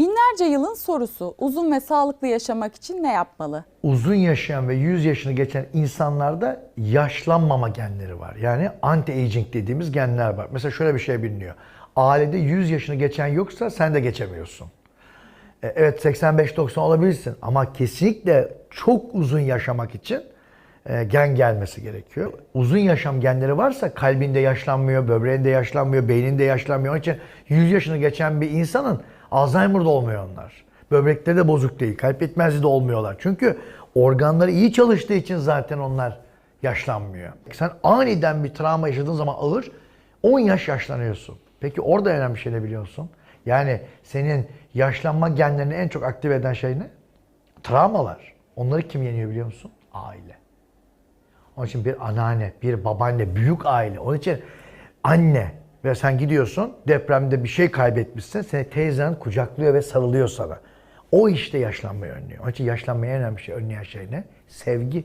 Binlerce yılın sorusu uzun ve sağlıklı yaşamak için ne yapmalı? uzun yaşayan ve 100 yaşını geçen insanlarda yaşlanmama genleri var. Yani anti-aging dediğimiz genler var. Mesela şöyle bir şey biliniyor. Ailede 100 yaşını geçen yoksa sen de geçemiyorsun. E, Evet 85-90 olabilirsin ama kesinlikle çok uzun yaşamak için e, gen gelmesi gerekiyor. Uzun yaşam genleri varsa kalbinde yaşlanmıyor, böbreğinde yaşlanmıyor, beyninde yaşlanmıyor. Onun için 100 yaşını geçen bir insanın Alzheimer'da olmuyor onlar. Böbrekleri de bozuk değil, kalp yetmezliği de olmuyorlar. Çünkü organları iyi çalıştığı için zaten onlar yaşlanmıyor. Sen aniden bir travma yaşadığın zaman ağır 10 yaş yaşlanıyorsun. Peki orada önemli şey ne biliyorsun? Yani senin yaşlanma genlerini en çok aktive eden şey ne? Travmalar. Onları kim yeniyor biliyor musun? Aile. Onun için bir anneanne, bir babaanne, büyük aile. Onun için anne ve sen gidiyorsun depremde bir şey kaybetmişsin. Seni teyzen kucaklıyor ve sarılıyor sana. O işte yaşlanmayı önlüyor. Onun için yaşlanmayı en önemli şey, önleyen şey ne? Sevgi.